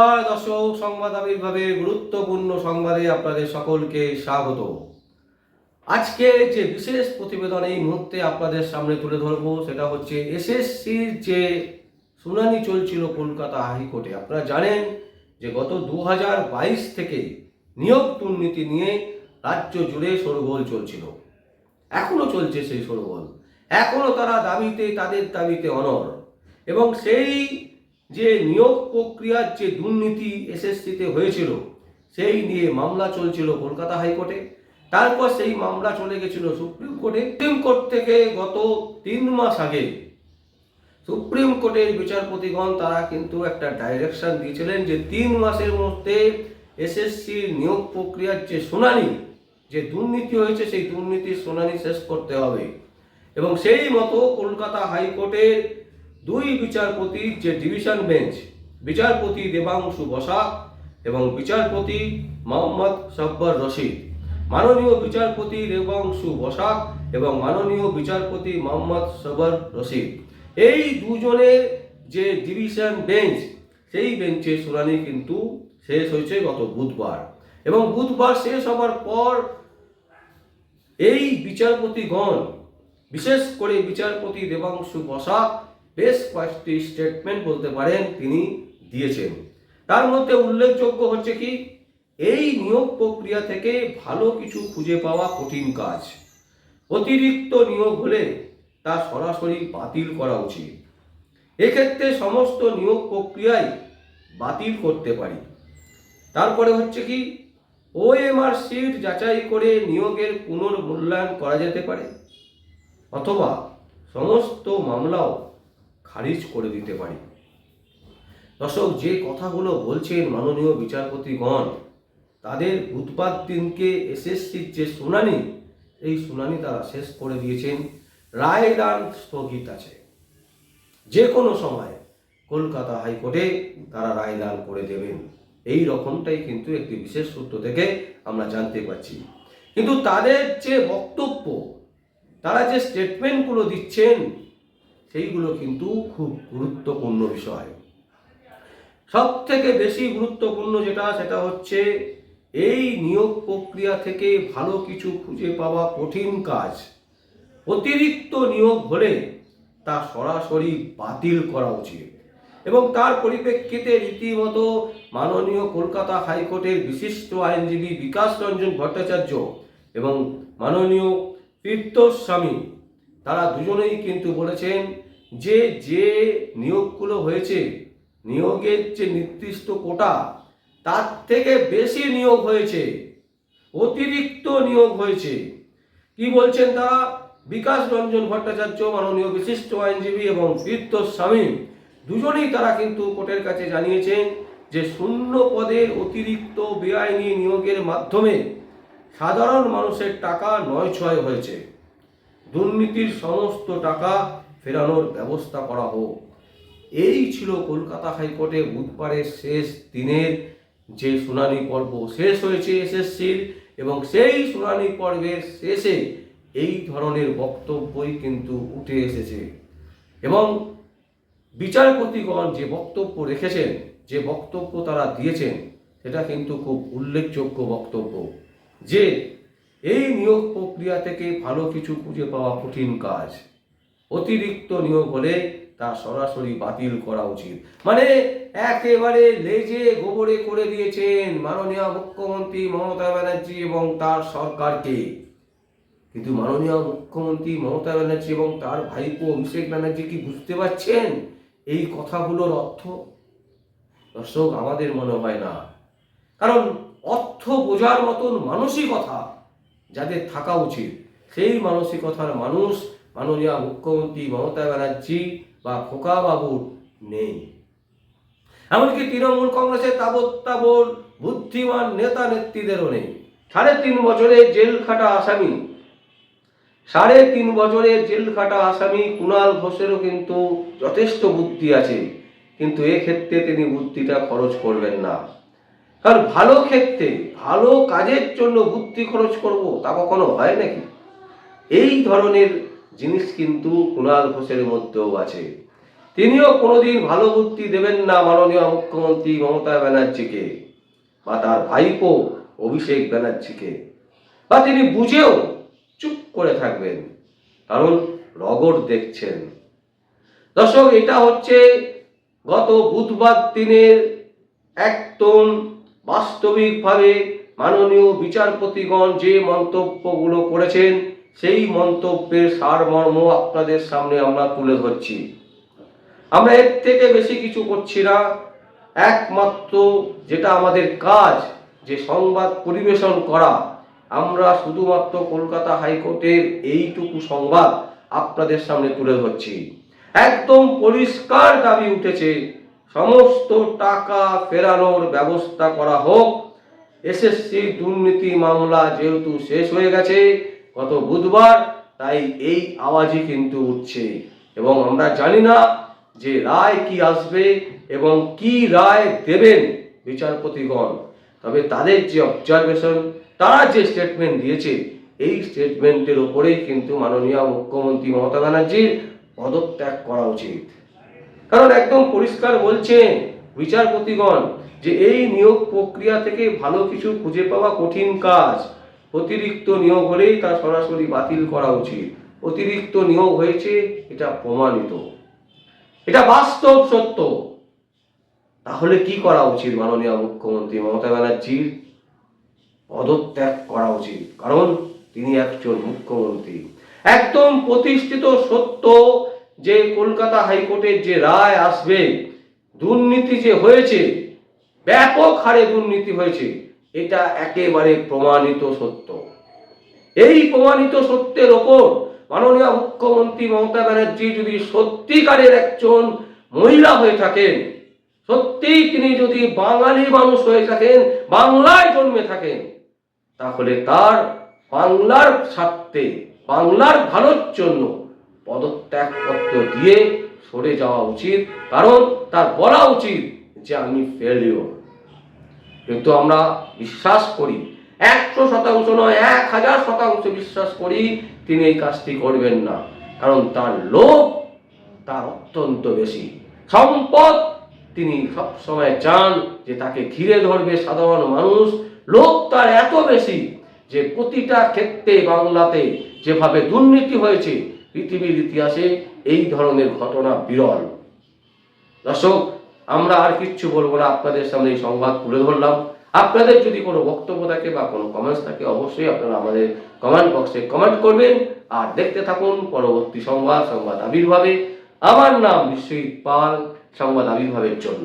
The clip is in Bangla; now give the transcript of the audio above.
নমস্কার দর্শক সংবাদ আবির্ভাবের গুরুত্বপূর্ণ সংবাদে আপনাদের সকলকে স্বাগত। আজকে যে বিশেষ প্রতিবেদন এই মুহূর্তে আপনাদের সামনে তুলে ধরব, সেটা হচ্ছে এসএসসির যে শুনানি চলছিল কলকাতা হাইকোর্টে। আপনারা জানেন যে গত দু হাজার বাইশ থেকে নিয়োগ দুর্নীতি নিয়ে রাজ্য জুড়ে সরগোল চলছিল। এখনও চলছে সেই সরগোল এখনও তারা দাবিতে, তাদের দাবিতে অনর এবং সেই যে নিয়োগ প্রক্রিয়ার যে দুর্নীতি এসএসসিতে হয়েছিল, সেই নিয়ে মামলা চলছিল কলকাতা হাইকোর্টে। তারপর সেই মামলা চলে গেছিল সুপ্রিম কোর্টে। সুপ্রিম কোর্ট থেকে গত তিন মাস আগে সুপ্রিম কোর্টের বিচারপতিগণ তারা কিন্তু একটা ডাইরেকশন দিয়েছিলেন যে তিন মাসের মধ্যে এসএসসির নিয়োগ প্রক্রিয়ার যে শুনানি, যে দুর্নীতি হয়েছে, সেই দুর্নীতির শুনানি শেষ করতে হবে। এবং সেই মতো কলকাতা হাইকোর্টের দুই বিচারপতির যে ডিভিশন বেঞ্চ, বিচারপতি দেবাংশু বসাক এবং বিচারপতি মোহাম্মদ সব্বর রশিদ, মাননীয় বিচারপতি দেবাংশু বসাক এবং মাননীয় বিচারপতি মোহাম্মদ সবর রশিদ। এই দুজনের যে ডিভিশন বেঞ্চ, সেই বেঞ্চের শুনানি কিন্তু শেষ হয়েছে গত বুধবার এবং বুধবার শেষ হবার পর এই বিচারপতিগণ, বিশেষ করে বিচারপতি দেবাংশু বসাক বেশ কয়েকটি স্টেটমেন্ট বলতে পারেন তিনি দিয়েছেন। তার মধ্যে উল্লেখযোগ্য হচ্ছে কি, এই নিয়োগ প্রক্রিয়া থেকে ভালো কিছু খুঁজে পাওয়া কঠিন কাজ। অতিরিক্ত নিয়োগ হলে তা সরাসরি বাতিল করা উচিত। এক্ষেত্রে সমস্ত নিয়োগ প্রক্রিয়ায় বাতিল করতে পারি। তারপরে হচ্ছে কি ওএমআর সিট যাচাই করে নিয়োগের পুনর্মূল্যায়ন করা যেতে পারে, অথবা সমস্ত মামলাও খারিজ করে দিতে পারি। দর্শক, যে কথাগুলো বলছেন মাননীয় বিচারপতিগণ, তাদের বুধবার দিনকে এসএসসির যে শুনানি, এই শুনানি তারা শেষ করে দিয়েছেন। রায় দান স্থগিত আছে। যে কোনো সময় কলকাতা হাইকোর্টে তারা রায় দান করে দেবেন। এই রকমটাই কিন্তু একটি বিশেষ সূত্র থেকে আমরা জানতে পারছি। কিন্তু তাদের যে বক্তব্য, তারা যে স্টেটমেন্টগুলো দিচ্ছেন সেইগুলো কিন্তু খুব গুরুত্বপূর্ণ বিষয়। সব থেকে বেশি গুরুত্বপূর্ণ যেটা, সেটা হচ্ছে এই নিয়োগ প্রক্রিয়া থেকে ভালো কিছু খুঁজে পাওয়া কঠিন কাজ। অতিরিক্ত নিয়োগ হলে তা সরাসরি বাতিল করা উচিত। এবং তার পরিপ্রেক্ষিতে রীতিমতো মাননীয় কলকাতা হাইকোর্টের বিশিষ্ট আইনজীবী বিকাশ রঞ্জন ভট্টাচার্য এবং মাননীয় তীর্থস্বামী তারা দুজনেই কিন্তু বলেছেন যে যে নিয়োগগুলো হয়েছে, নিয়োগের যে নির্দিষ্ট কোটা, তার থেকে বেশি নিয়োগ হয়েছে, অতিরিক্ত নিয়োগ হয়েছে। কি বলছেন তারা? বিকাশ রঞ্জন ভট্টাচার্য, মাননীয় বিশিষ্ট আইনজীবী এবং তীর্থ স্বামী দুজনেই তারা কিন্তু কোর্টের কাছে জানিয়েছেন যে, শূন্য পদের অতিরিক্ত বেআইনি নিয়োগের মাধ্যমে সাধারণ মানুষের টাকা নয় ছয় হয়েছে। দুর্নীতির সমস্ত টাকা ফেরানোর ব্যবস্থা করা হোক। এই ছিল কলকাতা হাইকোর্টে বুধবারের শেষ দিনের যে শুনানি পর্ব শেষ হয়েছে এসএসসির এবং সেই শুনানি পর্বের শেষে এই ধরনের বক্তব্যই কিন্তু উঠে এসেছে। এবং বিচারপতিগণ যে বক্তব্য রেখেছেন, যে বক্তব্য তারা দিয়েছেন, সেটা কিন্তু খুব উল্লেখযোগ্য বক্তব্য যে এই নিয়োগ প্রক্রিয়া থেকে ভালো কিছু খুঁজে পাওয়া কঠিন কাজ। অতিরিক্ত নিয়োগ হলে তা সরাসরি বাতিল করা উচিত। মানে একেবারে লেজে গোবরে করে দিয়েছেন মাননীয় মুখ্যমন্ত্রী মমতা ব্যানার্জি এবং তার সরকারকে। কিন্তু মাননীয় মুখ্যমন্ত্রী মমতা ব্যানার্জি এবং তার ভাইপো অভিষেক ব্যানার্জি কি বুঝতে পারছেন এই কথাগুলোর অর্থ? দর্শক, আমাদের মনে হয় না। কারণ অর্থ বোঝার মতন মানসিকতা যাদের থাকা উচিত। সেই মানসিকতার মানুষ মাননীয় মুখ্যমন্ত্রী মমতা ব্যানার্জি বা খোকা বাবুর নেই। এমনকি তৃণমূল কংগ্রেসের তাবৎ বুদ্ধিমান নেতা নেত্রীদেরও নেই। সাড়ে তিন বছরে জেল খাটা আসামি। সাড়ে তিন বছরে জেল খাটা আসামি কুণাল ঘোষেরও কিন্তু যথেষ্ট বুদ্ধি আছে। কিন্তু এক্ষেত্রে তিনি বুদ্ধিটা খরচ করবেন না। কারণ ভালো ক্ষেত্রে, ভালো কাজের জন্য বুদ্ধি খরচ করব তা কখনো হয় নাকি? এই ধরনের জিনিস কিন্তু কুণাল ঘোষের মধ্যেও আছে। তিনিও কোনোদিন ভালো বুদ্ধি দেবেন না মাননীয় মুখ্যমন্ত্রী মমতা ব্যানার্জিকে বা তার ভাইপো অভিষেক ব্যানার্জিকে। বা তিনি বুঝেও চুপ করে থাকবেন, কারণ রগর দেখছেন। দর্শক, এটা হচ্ছে গত বুধবার দিনের একদম বাস্তবিকভাবে মাননীয় বিচারপতিগণ যে মন্তব্যগুলো করেছেন, সেই মন্তব্যের সারমর্ম আপনাদের সামনে আমরা তুলে ধরছি। আমরা এর থেকে বেশি কিছু করছি না। একমাত্র যেটা আমাদের কাজ, যে সংবাদ পরিবেশন করা, আমরা শুধুমাত্র কলকাতা হাইকোর্টের এইটুকু সংবাদ আপনাদের সামনে তুলে ধরছি। একদম পরিষ্কার দাবি উঠেছে সমস্ত টাকা ফেরানোর ব্যবস্থা করা হোক। এসএসসি দুর্নীতি মামলা যেহেতু শেষ হয়ে গেছে, গত বুধবার তাই এই আওয়াজই কিন্তু উঠছে। এবং আমরা জানি না যে রায় কি আসবে এবং কি রায় দেবেন বিচারপতিগণ। তবে তাদের যে অবজারভেশন তারা যে স্টেটমেন্ট দিয়েছে, এই স্টেটমেন্টের ওপরেই কিন্তু মাননীয় মুখ্যমন্ত্রী মমতা ব্যানার্জির পদত্যাগ করা উচিত। কারণ একদম পরিষ্কার বলছেন বিচারপতিগণ যে এই নিয়োগ প্রক্রিয়া থেকে ভালো কিছু খুঁজে পাওয়া কঠিন কাজ। অতিরিক্ত নিয়োগ হলেই তা সরাসরি বাতিল করা উচিত। অতিরিক্ত নিয়োগ হয়েছে, এটা প্রমাণিত। এটা বাস্তব সত্য। তাহলে কি করা উচিত মাননীয় মুখ্যমন্ত্রী মমতা ব্যানার্জির পদত্যাগ করা উচিত। কারণ তিনি একজন মুখ্যমন্ত্রী। একদম প্রতিষ্ঠিত সত্য যে কলকাতা হাইকোর্টের যে রায় আসবে, দুর্নীতি যে হয়েছে, ব্যাপক হারে দুর্নীতি হয়েছে, এটা একেবারে প্রমাণিত সত্য। এই প্রমাণিত সত্যের ওপর মাননীয় মুখ্যমন্ত্রী মমতা ব্যানার্জি যদি সত্যিকারের একজন মহিলা হয়ে থাকেন, সত্যিই তিনি যদি বাঙালি মানুষ হয়ে থাকেন, বাংলায় জন্মে থাকেন, তাহলে তার বাংলার স্বার্থে, বাংলার ভালোর জন্য পদত্যাগপত্র দিয়ে সরে যাওয়া উচিত, কারণ তার বলা উচিত যে আমি ফেলিওর কিন্তু আমরা বিশ্বাস করি, একশো শতাংশ নয়, এক হাজার শতাংশ বিশ্বাস করি তিনি এই কাজটি করবেন না, কারণ তার লোভ তার অত্যন্ত বেশি। সম্পদ তিনি সব সময় চান যে তাকে ঘিরে ধরবে সাধারণ মানুষ, লোভ তার এত বেশি যে প্রতিটা ক্ষেত্রে বাংলাতে যেভাবে দুর্নীতি হয়েছে পৃথিবীর ইতিহাসে এই ধরনের ঘটনা বিরল। দর্শক, আমরা আর কিচ্ছু বলব না, আপনাদের সামনে এই সংবাদ তুলে ধরলাম। আপনাদের যদি কোনো বক্তব্য থাকে বা কোনো কমেন্টস থাকে, অবশ্যই আপনারা আমাদের কমেন্ট বক্সে কমেন্ট করবেন। আর দেখতে থাকুন পরবর্তী সংবাদ সংবাদ আবির্ভাবে। আমার নাম বিশ্বজিৎ পাল, সংবাদ আবির্ভাবের জন্য।